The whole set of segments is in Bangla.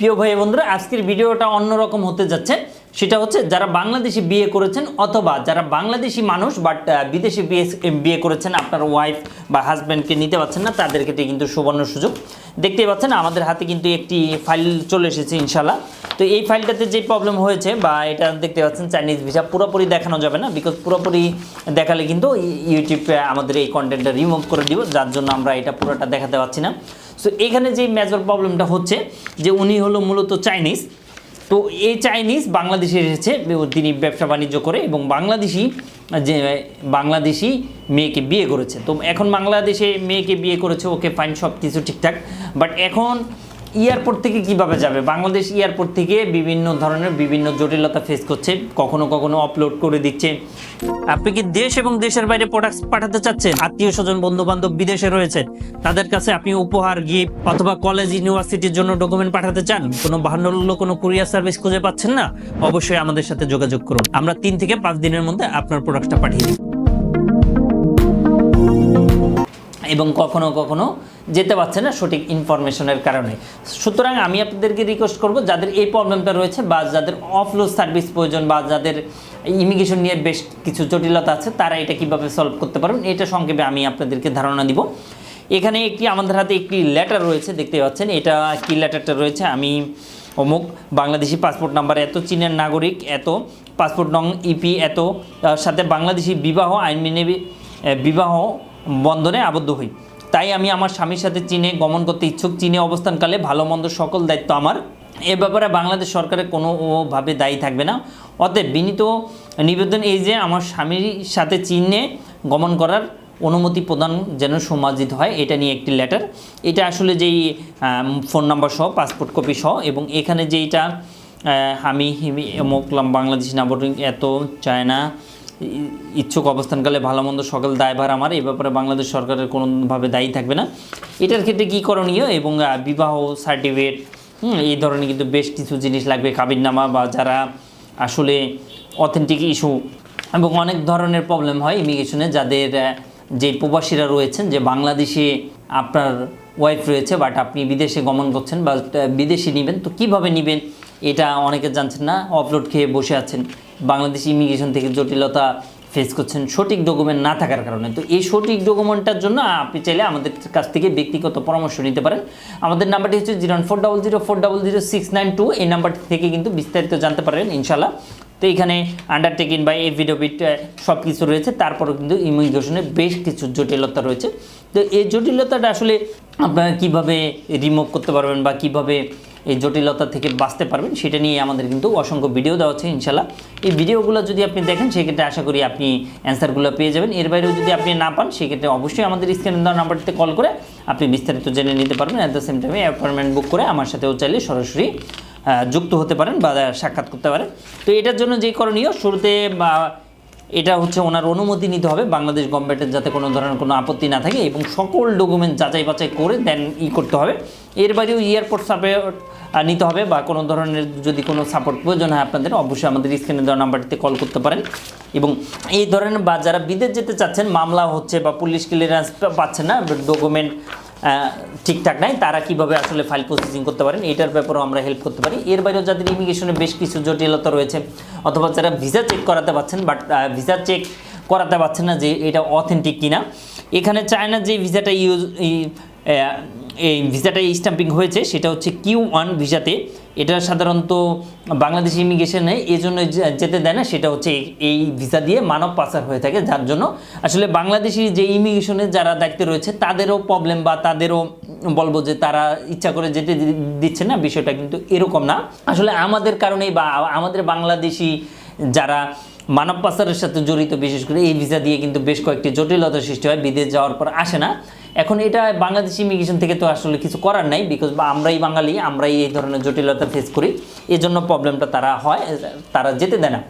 প্রিয় ভাই বন্ধুরা, আজকের ভিডিওটা অন্যরকম হতে যাচ্ছে। সেটা হচ্ছে, যারা বাংলাদেশি বিয়ে করেছেন অথবা যারা বাংলাদেশি মানুষ বাট বিদেশি বিয়ে বিয়ে করেছেন, আপনার ওয়াইফ বা হাজব্যান্ডকে নিতে পারছেন না তাদের ক্ষেত্রে কিন্তু সুবর্ণ সুযোগ। দেখতেই পাচ্ছেন, আমাদের হাতে কিন্তু একটি ফাইল চলে এসেছে ইনশাল্লাহ তো এই ফাইলটাতে যে প্রবলেম হয়েছে বা এটা দেখতে পাচ্ছেন চাইনিজ ভিসা পুরোপুরি দেখানো যাবে না বিকজ পুরোপুরি দেখালে কিন্তু ইউটিউবে আমাদের এই কন্টেন্টটা রিমুভ করে দিব, যার জন্য আমরা এটা পুরোটা দেখাতে পারছি না। সো এখানে যে মেজর প্রবলেমটা হচ্ছে যে উনি হলো মূলত চাইনিজ তো এই চাইনিজ বাংলাদেশে এসেছে, তিনি ব্যবসা বাণিজ্য করে এবং বাংলাদেশি, যে বাংলাদেশি মেয়েকে বিয়ে করেছে। তো এখন বাংলাদেশে মেয়েকে বিয়ে করেছে, ওকে ফাইন সব কিছু ঠিকঠাক। বাট এখন এয়ারপোর্ট থেকে কীভাবে যাবে? বাংলাদেশ এয়ারপোর্ট থেকে বিভিন্ন ধরনের বিভিন্ন জটিলতা ফেস করছে, কখনো কখনো আপলোড করে দিচ্ছে। আপনি কি দেশ এবং দেশের বাইরে প্রোডাক্ট পাঠাতে চাচ্ছেন? আত্মীয় স্বজন বন্ধু বান্ধব বিদেশে রয়েছে, তাদের কাছে আপনি উপহার গিফট অথবা কলেজ ইউনিভার্সিটির জন্য ডকুমেন্ট পাঠাতে চান? কোনো বাহান্ন কোনো কুরিয়ার সার্ভিস খুঁজে পাচ্ছেন না? অবশ্যই আমাদের সাথে যোগাযোগ করুন। আমরা তিন থেকে পাঁচ দিনের মধ্যে আপনার প্রোডাক্টটা পাঠিয়ে দিই। এবং কখনো কখনো যেতে পারছে না সঠিক ইনফরমেশনের কারণে। সুতরাং আমি আপনাদেরকে রিকোয়েস্ট করব, যাদের এই প্রবলেমটা রয়েছে বা যাদের অফলোড সার্ভিস প্রয়োজন বা যাদের ইমিগ্রেশন নিয়ে বেশ কিছু জটিলতা আছে, তারা এটা কীভাবে সলভ করতে পারবেন, এটা সংক্ষেপে আমি আপনাদেরকে ধারণা দিব। এখানে একটি, আমাদের হাতে একটি লেটার রয়েছে, দেখতে পাচ্ছেন, এটা কি লেটারটা রয়েছে, আমি অমুক, বাংলাদেশি পাসপোর্ট নাম্বার এত চীনের নাগরিক, এত পাসপোর্ট নং ইপি এত সাথে বাংলাদেশি বিবাহ আইন মেনে বিবাহ বন্ধনে আবদ্ধ হই। তাই আমি আমার স্বামীর সাথে চীনে গমন করতে ইচ্ছুক। চীনে অবস্থানকালে ভালো মন্দ সকল দায়িত্ব আমার। এ ব্যাপারে বাংলাদেশ সরকারের কোনোভাবে দায়ী থাকবে না। অতএব বিনীত নিবেদন এই যে, আমার স্বামীর সাথে চীনে গমন করার অনুমতি প্রদান যেন সমাজিত হয়, এটা নিয়ে একটি লেটার। এটা আসলে যেই ফোন নাম্বার সহ, পাসপোর্ট কপি সহ, এবং এখানে যেইটা আমি হিমি মোকলাম বাংলাদেশ নাগরিক, এত চায়না ইচ্ছুক অবস্থানকালে ভালো মন্দ সকল দায়ভার আমার, এই ব্যাপারে বাংলাদেশ সরকারের কোনোভাবে দায়ী থাকবে না। এটার ক্ষেত্রে কী করণীয়? এবং বিবাহ সার্টিফিকেট হুম, এই ধরনের কিন্তু বেশ কিছু জিনিস লাগবে কাবিননামা বা যারা আসলে অথেন্টিক ইস্যু এবং অনেক ধরনের প্রবলেম হয় ইমিগ্রেশনে যাদের যে প্রবাসীরা রয়েছেন, যে বাংলাদেশে আপনার ওয়াইফ রয়েছে বাট আপনি বিদেশে গমন করছেন বা বিদেশে নেবেন, তো কীভাবে নেবেন? এটা অনেকে জানছেন না অপলোড খেয়ে বসে আছেন। বাংলাদেশ ইমিগ্রেশন থেকে জটিলতা ফেস করছেন সঠিক ডকুমেন্ট না থাকার কারণে। তো এই সঠিক ডকুমেন্টটার জন্য আপনি চাইলে আমাদের কাছ থেকে ব্যক্তিগত পরামর্শ নিতে পারেন। আমাদের নাম্বারটি হচ্ছে zero four double zero four double zero six nine two এই নাম্বারটি থেকে কিন্তু বিস্তারিত জানতে পারেন ইনশাল্লাহ তো এখানে আন্ডারটেকিং বা এভিডোভিট সব কিছু রয়েছে। তারপরেও কিন্তু ইমিগ্রেশনে বেশ কিছু জটিলতা রয়েছে। তো এই জটিলতাটা আসলে আপনারা কীভাবে রিমুভ করতে পারবেন বা কীভাবে এই জটিলতা থেকে বাঁচতে পারবেন, সেটা নিয়ে আমাদের কিন্তু অসংখ্য ভিডিও দেওয়া হচ্ছে ইনশাল্লাহ। এই ভিডিওগুলো যদি আপনি দেখেন, সেক্ষেত্রে আশা করি আপনি অ্যান্সারগুলো পেয়ে যাবেন। এর বাইরেও যদি আপনি না পান, সেক্ষেত্রে অবশ্যই আমাদের স্ক্রিনে দেওয়া নাম্বারটিতে কল করে আপনি বিস্তারিত জেনে নিতে পারবেন। অ্যাট দ্য সেম টাইমে অ্যাপয়েন্টমেন্ট বুক করে আমার সাথেও চাইলে সরাসরি যুক্ত হতে পারেন বা সাক্ষাৎ করতে পারেন। তো এটার জন্য যে করণীয়, শুরুতে বা এটা হচ্ছে ওনার অনুমতি নিতে হবে বাংলাদেশ গভর্নমেন্টের যাতে কোনো ধরনের কোনো আপত্তি না থাকে এবং সকল ডকুমেন্ট যাচাই বাছাই করে দেন ই করতে হবে। এর বাইরেও এয়ারপোর্ট সাপোর্ট নিতে হবে বা কোনো ধরনের যদি কোনো সাপোর্ট প্রয়োজন হয় আপনাদের, অবশ্যই আমাদের স্ক্রিনে দেওয়া নাম্বারটিতে কল করতে পারেন। এবং এই ধরনের বা যারা বিদেশ যেতে চাচ্ছেন, মামলা হচ্ছে বা পুলিশ ক্লিয়ারেন্স পাচ্ছেন না ডকুমেন্ট ঠিকঠাক নাই, তারা কীভাবে আসলে ফাইল প্রসেসিং করতে পারেন, এটার ব্যাপারেও আমরা হেল্প করতে পারি। এর বাইরেও যাদের ইমিগ্রেশনে বেশ কিছু জটিলতা রয়েছে, অথবা যারা ভিসা চেক করাতে পারছেন বাট ভিসা চেক করাতে পারছেন না যে এটা অথেন্টিক কিনা। এখানে চায় না যে ভিসাটা ইউজ এই ভিসাটা স্ট্যাম্পিং হয়েছে, সেটা হচ্ছে কিউ ওয়ান ভিসাতে। এটা সাধারণত বাংলাদেশ ইমিগ্রেশনে এই জন্য যেতে দেয় না, সেটা হচ্ছে এই- ভিসা দিয়ে মানব পাচার হয়ে থাকে, যার জন্য আসলে বাংলাদেশি যে ইমিগ্রেশনের যারা দায়িত্বে রয়েছে, তাদেরও প্রবলেম বা তাদেরও বলব যে তারা ইচ্ছা করে যেতে দিচ্ছে না, বিষয়টা কিন্তু এরকম না। আসলে আমাদের কারণেই বা আমাদের বাংলাদেশি যারা মানব পাচারের সাথে জড়িত, বিশেষ করে এই ভিসা দিয়ে কিন্তু বেশ কয়েকটি জটিলতার সৃষ্টি হয়, বিদেশ যাওয়ার পর আসে না। এখন এটা বাংলাদেশ ইমিগ্রেশন থেকে তো আসলে কিছু করার নাই বিকজ আমরাই বাঙালি, আমরাই এই ধরনের জটিলতা ফেস করি। এই জন্য প্রবলেমটা তারা হয়, তারা যেতে দেয় না।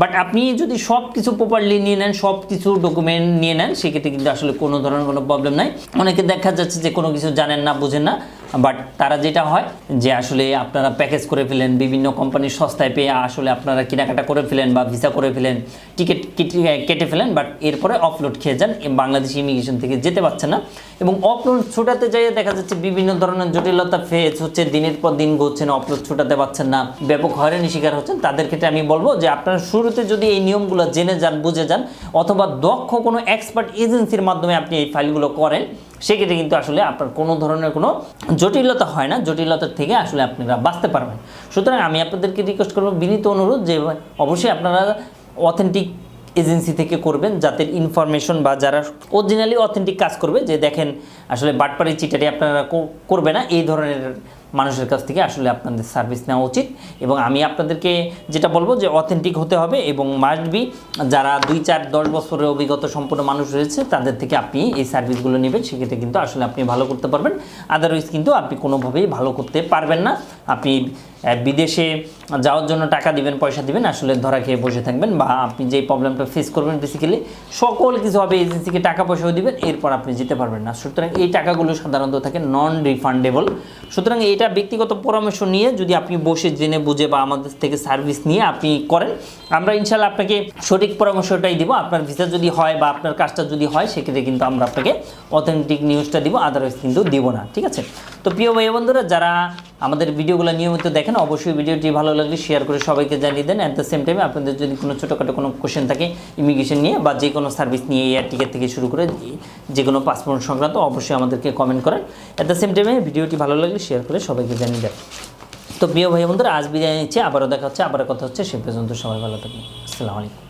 বাট আপনি যদি সব কিছু প্রপারলি নিয়ে নেন সব কিছু ডকুমেন্ট নিয়ে নেন, সেক্ষেত্রে কিন্তু আসলে কোনো ধরনের কোনো প্রবলেম নাই। অনেকে দেখা যাচ্ছে যে কোনো কিছু জানেন না, বুঝেন না। বাট তারা যেটা হয়, যে আসলে আপনারা প্যাকেজ করে ফেলেন, বিভিন্ন কোম্পানির সস্তায় পেয়ে আসলে আপনারা কেনাকাটা করে ফেলেন বা ভিসা করে ফেলেন টিকিট কেটে ফেলেন, বাট এরপরে অফলোড খেয়ে যান বাংলাদেশ ইমিগ্রেশন থেকে যেতে পারছেন না। এবং অফলোড ছোটাতে যাইয়ে দেখা যাচ্ছে বিভিন্ন ধরনের জটিলতা ফেস হচ্ছে, দিনের পর দিন ঘুরছেন অফলোড ছোটাতে পারছেন না, ব্যাপক হয়রানি শিকার হচ্ছেন। তাদের ক্ষেত্রে আমি বলব যে আপনারা শুরুতে যদি এই নিয়মগুলো জেনে যান, বুঝে যান, অথবা দক্ষ কোনো এক্সপার্ট এজেন্সির মাধ্যমে আপনি এই ফাইলগুলো করেন সেক্ষেত্রে কিন্তু আসলে আপনার কোনো ধরনের কোনো জটিলতা হয় না, জটিলতার থেকে আসলে আপনারা বাঁচতে পারবেন। সুতরাং আমি আপনাদেরকে রিকোয়েস্ট করব, বিনীত অনুরোধ যে অবশ্যই আপনারা অথেন্টিক এজেন্সি থেকে করবেন যাদের ইনফরমেশন বা যারা অরিজিনালি অথেন্টিক কাজ করবে, যে দেখেন আসলে বাটপাড়ি চিটারি আপনারা করবে না, এই ধরনের মানুষের কাছ থেকে আসলে আপনাদের সার্ভিস নেওয়া উচিত এবং আমি আপনাদেরকে যেটা বলব যে অথেন্টিক হতে হবে এবং মাস্ট বি যারা দুই চার দশ বছরের অভিজ্ঞতা সম্পন্ন মানুষ রয়েছে, তাদের থেকে আপনি এই সার্ভিসগুলো নেবেন। সেক্ষেত্রে কিন্তু আসলে আপনি ভালো করতে পারবেন। আদারওয়াইজ কিন্তু আপনি কোনোভাবেই ভালো করতে পারবেন না। আপনি বিদেশে যাওয়ার জন্য টাকা দিবেন, পয়সা দিবেন, আসলে ধরা খেয়ে বসে থাকবেন বা আপনি যে প্রবলেমটা ফেস করবেন বেসিক্যালি সকল কিছু হবে এজেন্সিকে টাকা পয়সাও দিবেন, এরপর আপনি যেতে পারবেন না। সুতরাং এই টাকাগুলো সাধারণত থাকে নন রিফান্ডেবল সুতরাং এটা ব্যক্তিগত পরামর্শ নিয়ে যদি আপনি বসে জেনে বুঝে বা আমাদের থেকে সার্ভিস নিয়ে আপনি করেন, আমরা ইনশাল্লাহ আপনাকে সঠিক পরামর্শটাই দিব। আপনার ভিসা যদি হয় বা আপনার কাজটা যদি হয়, সেক্ষেত্রে কিন্তু আমরা আপনাকে অথেন্টিক নিউজটা দিব আদারওয়াইজ কিন্তু দিব না, ঠিক আছে? তো প্রিয় ভাই বন্ধুরা, যারা আমাদের ভিডিওগুলো নিয়মিত দেখেন, অবশ্যই ভিডিওটি ভালো লাগলে শেয়ার করে সবাইকে জানিয়ে দেন। অ্যাট দ্য সেম টাইমে আপনাদের যদি কোনো ছোটোখাটো কোনো কোশ্চেন থাকে ইমিগ্রেশন নিয়ে বা যে কোনো সার্ভিস নিয়ে এয়ার টিকিট থেকে শুরু করে যে কোনো পাসপোর্ট সংক্রান্ত, অবশ্যই আমাদেরকে কমেন্ট করেন। অ্যাট দ্য সেম টাইমে ভিডিওটি ভালো লাগলে শেয়ার করে সবাইকে জানিয়ে দেন। তো প্রিয় ভাই বন্ধুরা, আজ বিদায় নিচ্ছে। আবারও দেখা হচ্ছে, আবারও কথা হচ্ছে। সে পর্যন্ত সবাই ভালো থাকবেন। আসসালামু আলাইকুম।